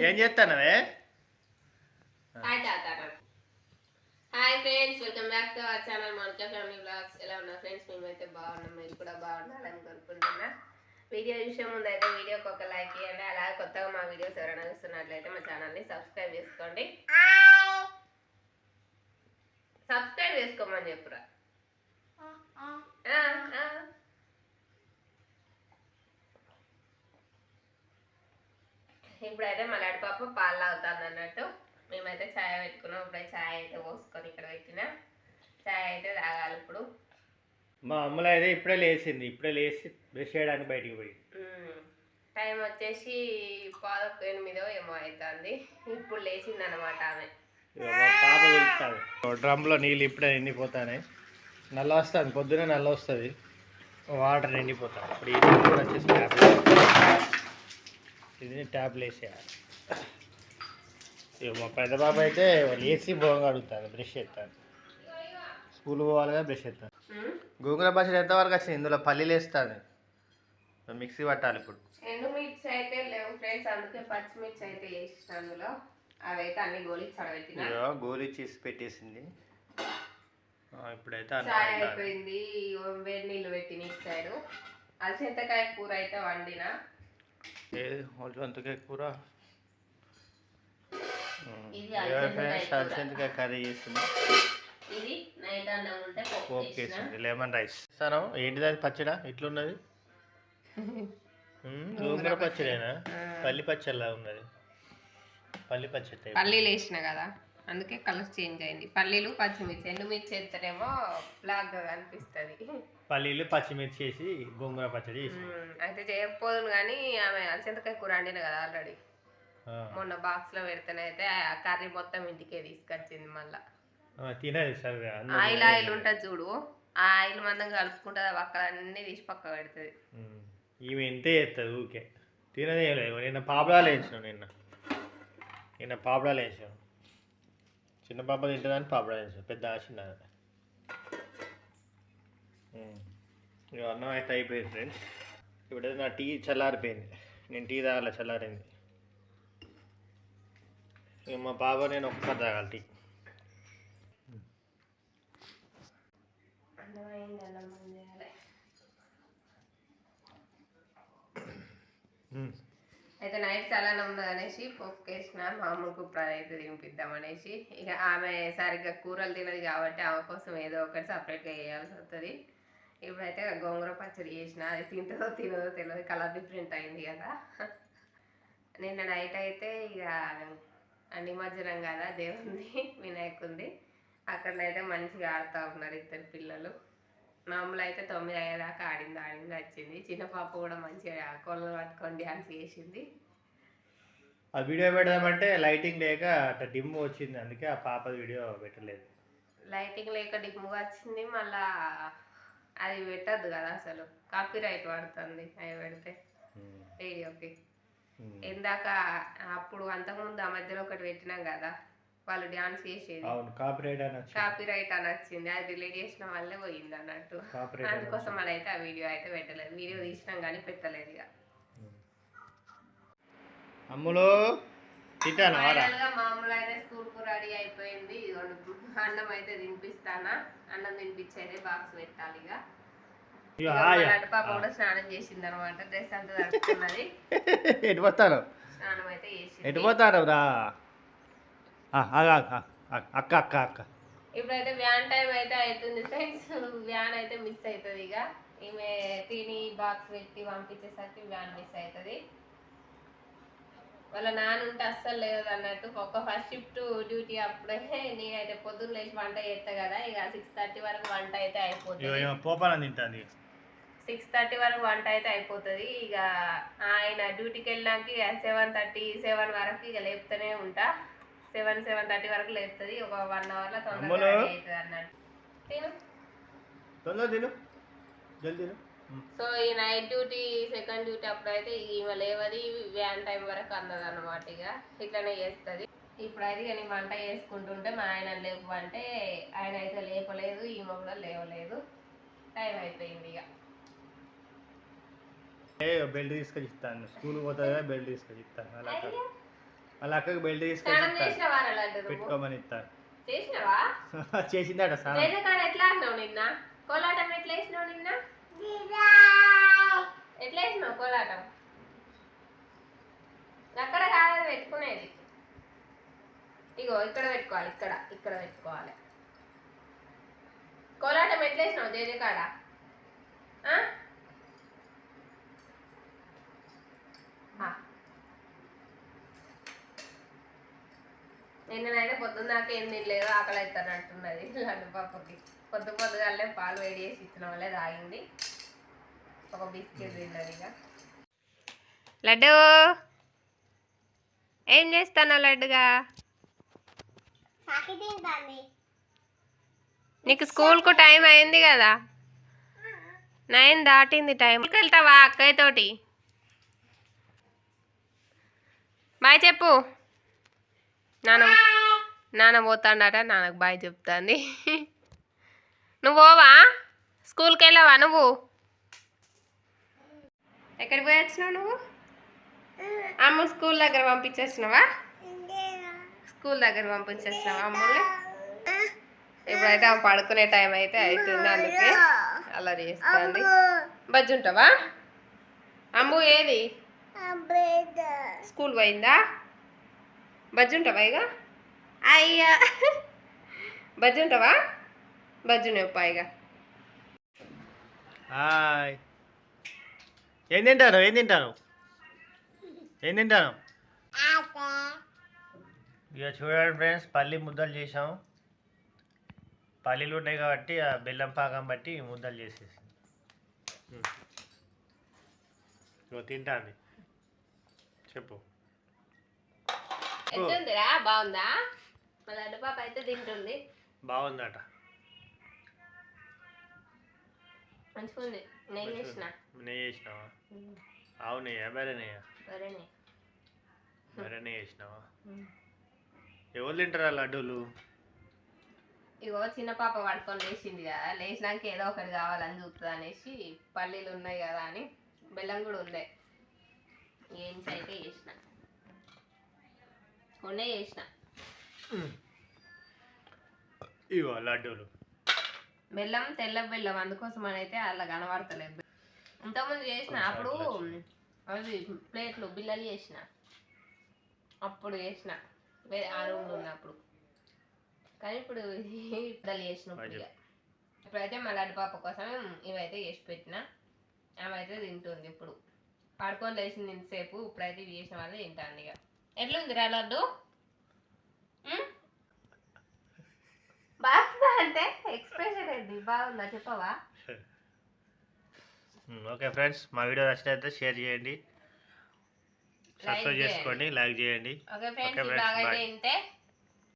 ఏం చేస్తానవే? Hi hi friends welcome back to our channel Monika family blogs. ఎలా ఉన్నా friends? మేమైతే బాగున్నాం మీరు కూడా బాగుండాలని కోరుకుంటున్నా. వీడియో చూసే ముందు అయితే వీడియోకి ఒక లైక్ ఇవ్వండి అలాగే కొత్తగా మా వీడియోస్ ఎవరైనా చూస్తున్నట్లయితే మా ఛానల్ని సబ్స్క్రైబ్ చేసుకోండి. సబ్స్క్రైబ్ చేసుకోమని చెప్పురా ఆ, ఆ. ఇప్పుడైతే మా లడి పాప పాలు తాగుతుంది అన్నట్టు మేమైతే ఛాయ్ పెట్టుకున్నాం. ఇప్పుడైతే ఛాయ్ అయితే పోసుకొని ఇక్కడ పెట్టిన. ఛాయ్ అయితే తాగాలి ఇప్పుడు. మా అమ్మలో అయితే ఇప్పుడే లేచింది. ఇప్పుడే లేచి బ్రష్ చేయడానికి బయటికి పోయి. టైం వచ్చేసి పాదొక్క ఎనిమిదో ఏమో అవుతుంది ఇప్పుడు లేచింది అనమాట ఆమె డ్రమ్లో నీళ్ళు ఇప్పుడే నిండిపోతానే నల్ల వస్తుంది. పొద్దునే నల్ల వస్తుంది. వాటర్ నిండిపోతాయి ఇప్పుడు ఈ కూడా వచ్చేసి ఇది ట్యాప్లు వేసేయాలి. మా పెద్ద బాబు అయితే లేచి బోంగా అడుగుతాను బ్రష్ చేస్తాను స్కూల్ పోవాలిగా బ్రష్ మ్మ్. గోంగూర పచ్చడి ఎంతవరకు వచ్చింది? ఇందులో పల్లీలు వేస్తాను మిక్సీ పట్టాలి ఇప్పుడు. ఎండుమిర్చి అయితే లేవు ఫ్రెండ్స్ అందుకే పచ్చిమిర్చి అయితే వేసిన అందులో. అవైతే అన్ని గోలి చడబెట్టిన ఇగో గోలి చేసి పెట్టేసింది. ఇప్పుడైతే చాయ్. అయిపోయింది వేడి నీళ్ళు పెట్టిన ఇటు సైడు అలసంతకాయ కూర అయితే వండిన. కూర. ఇది అలసందకాయ కూర. అలసందకాయ కర్రీ వేసింది లెమన్ రైస్. ఇస్తాను ఏంటిది అది? పచ్చడా? ఇట్లున్నది గోంగూర పచ్చడేనా? పల్లి పచ్చడిలా ఉన్నది. పల్లి పచ్చడి. పల్లీలు వేసిన కదా అందుకే కలర్ చేంజ్ అయింది. పల్లీలు పచ్చిమిర్చి ఎండుమిర్చి వేస్తేనేమో బ్లాక్గా కనిపిస్తుంది. పల్లీలు పచ్చిమిర్చి వేసి గోంగూర పచ్చడి చేసి అయితే చేయకపోదును కానీ ఆమె అలసంతకాయ కూర వండిన కదా ఆల్రెడీ. మొన్న బాక్స్లో పెడితేనైతే ఆ కర్రీ మొత్తం ఇంటికే తీసుకొచ్చింది మళ్ళా. తినది అందరూ ఆయిల్ ఆయిల్ ఉంటుంది చూడు. ఆ ఆయిల్ మందం కలుపుకుంటుంది అక్కడ అన్ని తీసి పక్క పెడుతుంది. ఈమె ఇంతే చేస్తుంది ఊకే తినదే లేదు. నిన్న పాపడాలు వేయించినాం నిన్న. నిన్న పాపడాలు వేసాం చిన్న పాప తింటుందని పాపడాలు వేసాం పెద్ద చిన్న ఇక అన్నం అయితే అయిపోయింది ఫ్రెండ్స్ ఇప్పుడైతే నా టీ చల్లారిపోయింది. నేను టీ తాగాల చల్లారింది. ఇక మా బాబా నేను ఒక్కసారి తాగాలి టీ. అయితే నైట్ చల్లన ఉన్నది అనేసి పప్పు వేసిన మామూలుకు ఇప్పుడు అయితే తినిపిద్దాం అనేసి. ఇక ఆమె సరిగ్గా కూరలు తినదు కాబట్టి ఆమె కోసం ఏదో ఒకటి సపరేట్గా వేయాల్సి వస్తుంది. ఇప్పుడైతే గోంగూర పచ్చడి చేసిన అది తింటుందో తినదో తెలియదు కలర్ డిఫరెంట్ అయింది కదా. నిన్న నైట్ అయితే ఇక నిమజ్జనం కదా దేవుంది వినాయకుంది. అక్కడనైతే మంచిగా ఆడుతూ ఉన్నారు ఇద్దరు పిల్లలు. మామూలు అయితే తొమ్మిది అయ్యేదాకా ఆడింది ఆడింది వచ్చింది చిన్న పాప కూడా మంచిగా కొలను పట్టుకొని డ్యాన్స్ చేసింది. ఆ వీడియో పెడదామంటే లైటింగ్ లేక అట్లా డిమ్ వచ్చింది అందుకే ఆ పాప వీడియో పెట్టలేదు. లైటింగ్ లేక డిమ్ముగా వచ్చింది మళ్ళా అది పెట్టద్దు కదా అసలు. కాపీ రైట్ పడుతుంది అవి పెడితే. వీడియోకి ఉమ్. ఇందాక అప్పుడు అంతకుముందు ఆ మధ్యలో ఒకటి పెట్టినాం కదా. వాళ్ళు డ్యాన్స్ చేసేది. కాపీ రైట్ అని వచ్చింది. అది డిలీట్ చేసిన వల్లే పోయింది అన్నట్టు. అందుకోసం అలా అయితే ఆ వీడియో అయితే పెట్టలేదు. వీడియో తీసినాం కానీ పెట్టలేదు ఇక. అమ్ములు? ఫైనల్గా మామూలు అయితే స్కూల్కు రెడీ అయిపోయింది. అన్నం అయితే తినిపిస్తానా? అన్నం తినిపించేది బాక్స్ పెట్టాలి ఇక. పాప కూడా స్నానం చేసింది అనమాట డ్రెస్ అంతా తడుపుతున్నది ఎటు పోతాను స్నానం అయితే చేసింది. ఎటు పోతాను రా? అక్క అక్క ఇప్పుడైతే వ్యాన్ టైం అయితే అవుతుంది ఫ్రెండ్స్. వ్యాన్ అయితే మిస్ అవుతుంది ఇక. ఈమె తిని బాక్స్ పెట్టి పంపించేసరికి వ్యాన్ మిస్ అవుతుంది వాళ్ళ నాన్న ఉంటే అస్సలు లేదు అన్నట్టు. ఒక ఫస్ట్ షిఫ్ట్ డ్యూటీ అప్పుడే నేనైతే పొద్దున్న లేచి వంట చేస్తా కదా. ఇక సిక్స్ థర్టీ వరకు వంట అయితే అయిపోతుంది. సిక్స్ థర్టీ వరకు వంట అయితే అయిపోతుంది. ఇక ఆయన డ్యూటీకి వెళ్ళడానికి సెవెన్ థర్టీ సెవెన్ వరకు ఇక లేపుతూనే ఉంటా. సెవెన్ సెవెన్ థర్టీ వరకు లేపుతుంది. ఒక వన్ అవర్లో తొందరగా అవుతుంది అన్నట్టు. తిను. తొందర తిను. జల్దీ. సో ఈ నైట్ డ్యూటీ సెకండ్ డ్యూటీ అప్పుడు అయితే ఈమె లేవది వ్యాన్ టైం వరకు అందదు అనమాట ఇక. ఇట్లనే చేస్తుంది. ఇప్పుడైతే ఇక నేను వంట చేసుకుంటుంటే మా ఆయన లేపు అంటే ఆయన అయితే లేపలేదు ఈమె కూడా లేవలేదు. టైం అయిపోయింది ఇక. బెల్ట్ తీసుకొని ఇస్తాను స్కూల్ పోతుంది కదా బెల్ట్ తీసుకొని ఇస్తాను అలా అక్కకి బెల్ట్ నువ్వు? పెట్టుకోమని ఇస్తారు చేసినవా? చేసిందట జయకాడ ఎట్లా ఆడినావు నిన్న? కోలాటం ఎట్లా వేసినావు నిన్న? ఎట్లా వేసినావు కోలాటం? అక్కడ కాదు పెట్టుకునేది. ఇగో ఇక్కడ పెట్టుకోవాలి ఇక్కడ ఇక్కడ పెట్టుకోవాలి. కోలాటం ఎట్లా వేసినావు జేజే కాడ? ఆ? ఆ. నిన్ననైతే పొద్దున్న దాకా ఏం తినలేదు ఆకలి అవుతానట్టున్నది లడ్డు పాపకి పొద్దు పొద్దుగాలే పాలు వేడి చేసి ఇచ్చిన వాళ్ళే తాగింది. ఒక బిస్కెట్ తిన్నది ఇక. లడ్డు. ఏం చేస్తాను లడ్డుగా? నీకు స్కూల్కు టైం అయింది కదా? నైన్ దాటింది టైం. వెళ్తావా అక్కయ్య తోటి బాయ్ చెప్పు. నాన్న నాన్న పోతాడట నాన్నకు బాయ్ చెప్తాంది. నువ్వు పోవా? స్కూల్కి వెళ్ళావా నువ్వు? ఎక్కడికి పోయి వచ్చినావు నువ్వు? అమ్మ స్కూల్ దగ్గర పంపించేసినావా? స్కూల్ దగ్గర పంపించేసినావా అమ్మల్ని? ఇప్పుడైతే ఆమె పడుకునే టైం అయితే అవుతుంది అందుకే అలా చేస్తుంది. బజ్జి ఉంటావా? అమ్ము ఏది? స్కూల్ పోయిందా? బజ్జి ఉంటావా ఇక అయ్యా. బజ్జి ఉంటావా? బజ్జు ఇక హాయ్. ఏం తింటారు? ఏం తింటారు? ఏం తింటారు? ఇక చూడండి ఫ్రెండ్స్ పల్లి ముద్దలు చేసాం పల్లీలు ఉన్నాయి కాబట్టి ఆ బెల్లం పాకం బట్టి ముద్దలు చేసేసి. ఇగో తింటాంది చెప్పు. బాగుందా? మా లడ్డు పాప అయితే తింటుంది. బాగుందట. మంచిగా ఉంది. నేను చేసిన నెయ్యి చేసినావా ఆవు నెయ్యా? బెర నెయ్యా? సరేనే బెర నెయ్యి చేసినావా ఎవరు తింటారా లడ్డూలు? ఇగో చిన్న పాప పడుకొని లేచింది కదా. లేచినాక ఏదో ఒకటి కావాలని చూస్తుంది అనేసి పల్లీలు ఉన్నాయి కదా అని బెల్లం కూడా ఉండే. ఏం అయితే చేసిన. కొన్నే చేసిన. ఇగో లడ్డూలు. బెల్లం తెల్ల బెల్లం అందుకోసం అని అయితే అలా కనబడతలేదు. ఇంతకుముందు చేసిన అప్పుడు అవి ప్లేట్లు బిల్లలు చేసిన. అప్పుడు చేసిన. వేరే ఆ రూమ్లో ఉన్నప్పుడు. కానీ ఇప్పుడు బిల్లలు చేసిన ఇప్పుడు ఇక. ఇప్పుడైతే మా లడ్డు పాప కోసం ఇవైతే చేసి పెట్టిన. ఆమె అయితే తింటుంది ఇప్పుడు. పడుకొని లేచింది ఇంతసేపు ఇప్పుడైతే ఇవి చేసిన వాళ్ళు తింటాను ఇక. ఎట్లుంది రా లడ్డు ఉం? బాగుందా అంటే బాగుందా? చెప్పవా? ఓకే ఫ్రెండ్స్ మా వీడియో నచ్చినట్లయితే షేర్ చేయండి. సబ్స్క్రైబ్. చేసుకోండి లైక్ చేయండి. ఓకే ఫ్రెండ్స్ బాగా. ఇంతే.